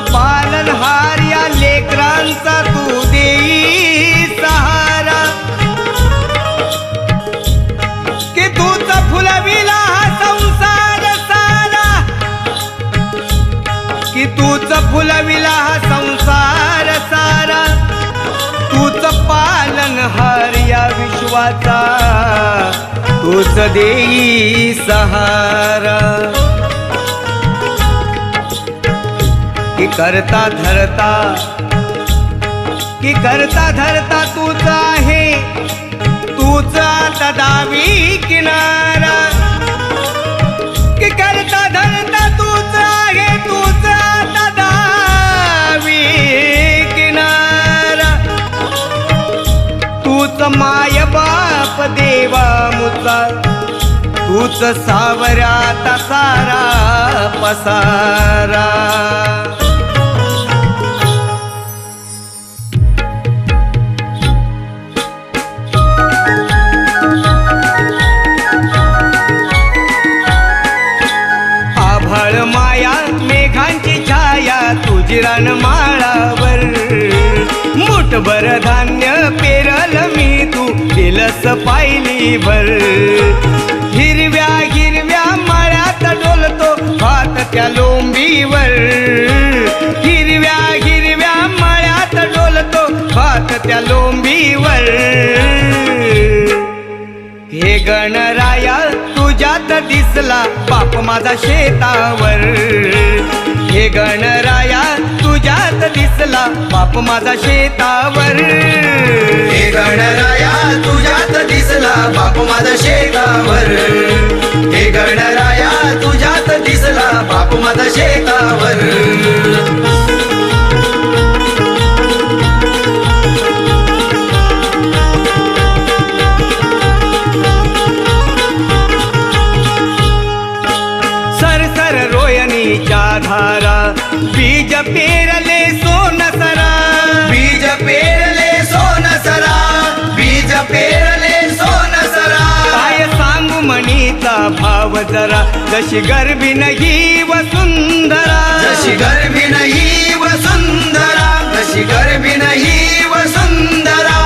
पालन हार या लेकरांचा तू देई सहारा. की तूच फुलविला हा संसार सारा. कि तूच फुलविला हा संसार सारा. तूच पालनहार या विश्वाचा तूच देई सहारा. करता धरता. की करता धरता तूच आहे. तूच आता दावी किनारा. की करता धरता तूच आहे. तूच आता दावी किनारा. तूच माय बाप देवा मुचा. तूच सावराता सारा पसारा. काळ माया मेघांची छाया तुझी माळावर मुठभर धान्य पेरल मी तू दिलस पायली भर हिरव्या हिरव्या माळ्यात डोलतो हात त्या लोंबीवर. हिरव्या हिरव्या माळ्यात डोलतो हात त्या लोंबीवर. हे गणराया तुझ्यात दिसला बाप माझा शेतावर. हे गणराया तुझ्यात दिसला बाप माझा शेतावर. बीज पेरले सोनसरा बीज पेरले सोन सरा. बीज पेरले सोन सरा. काय सांगू म्हणीचा भाव जरा. जशी गर्भी नाही वसुंधरा जशी गर्भी नाही वसुंधरा जशी गर्भी नाही वसुंधरा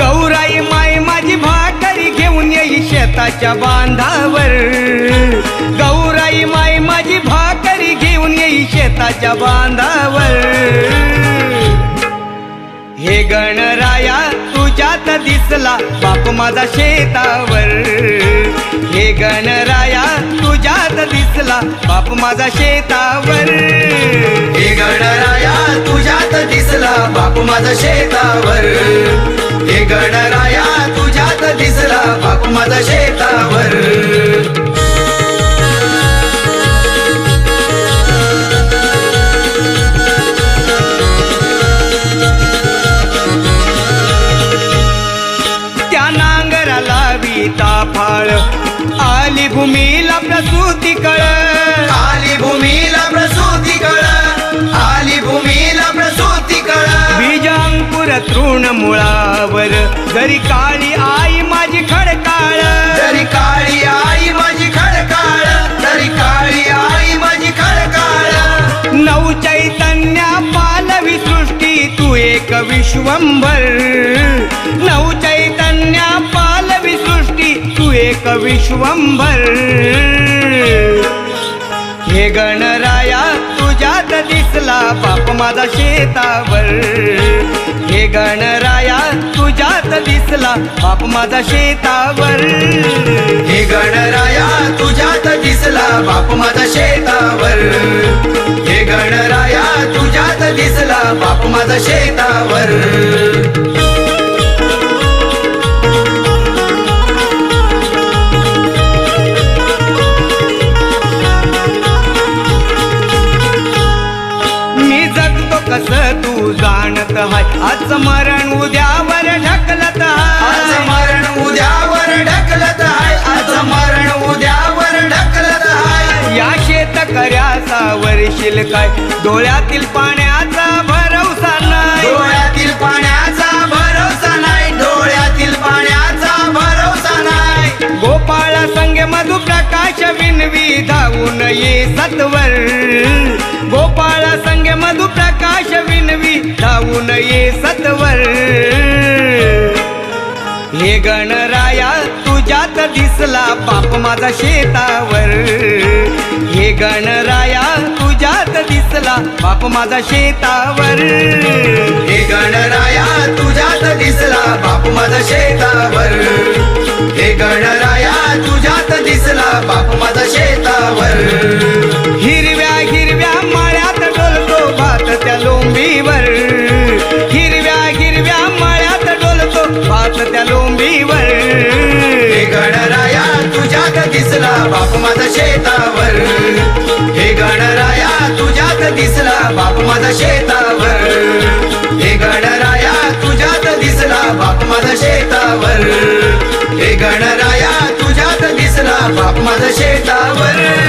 गौराई माय माझी भाकरी घेऊन येई शेताच्या बांधावर. येई बांधावर. हे गणराया तुझ्यात दिसला बाप माझा शेतावर. हे गणराया तुझ्यात दिसला बाप माझा शेतावर. हे गणराया तुझ्यात दिसला बाप माझा शेतावर. हे गणराया तुझ्यात दिसला बाप माझा शेत बीजांकुर तृण मुळावर. जरी काळी आई माझी खडकाळ. जरी काळी आई माझी खडकाळ. जरी काळी आई माझी खडकाळ. नऊ चैतन्या पालवी सृष्टी तू एक विश्वंभर. नऊ चैतन्या पालवी सृष्टी तू एक विश्वंभर. हे गणराया तुझ्यात दिसला बाप माझा शेतावर. हे गणराया तुझ्यात दिसला बाप माझा शेतावर. हे गणराया तुझ्यात दिसला बाप माझा शेतावर. हे गणराया तुझ्यात दिसला बाप माझा शेतावर. आज मरण उद्यावर ढकलत आज हाय मरण उद्यावर ढकलत आज मरण उद्यावर ढकलत आहे. या शेतकऱ्याचा वरशील काय? डोळ्यातील पाण्याचा भरवसा नाही. डोळ्यातील पाण्याचा भरोसा नाही. डोळ्यातील पाण्याचा भरोसा नाही. गोपाळा संगे मधु प्रकाश विनवी धावून ये सत्वर. गोपाळा संगे मधु प्रकाश विनवी धावून ये सत्वर. हे गणराया तुझ्यात दिसला बाप माझा शेतावर. हे गणराया तुझ्यात दिसला बाप माझा शेतावर. हे गणराया तुझ्यात दिसला बाप माझा शेतावर. हे गणराया तुझ्यात दिसला बाप त्या लोंबीवर. हे गणराया तुझ्यात दिसला बाप माझा शेतावर. हे गणराया तुझ्यात दिसला बाप माझा शेतावर. हे गणराया तुझ्यात दिसला बाप माझा शेतावर. हे गणराया तुझ्यात दिसला बाप माझा शेतावर.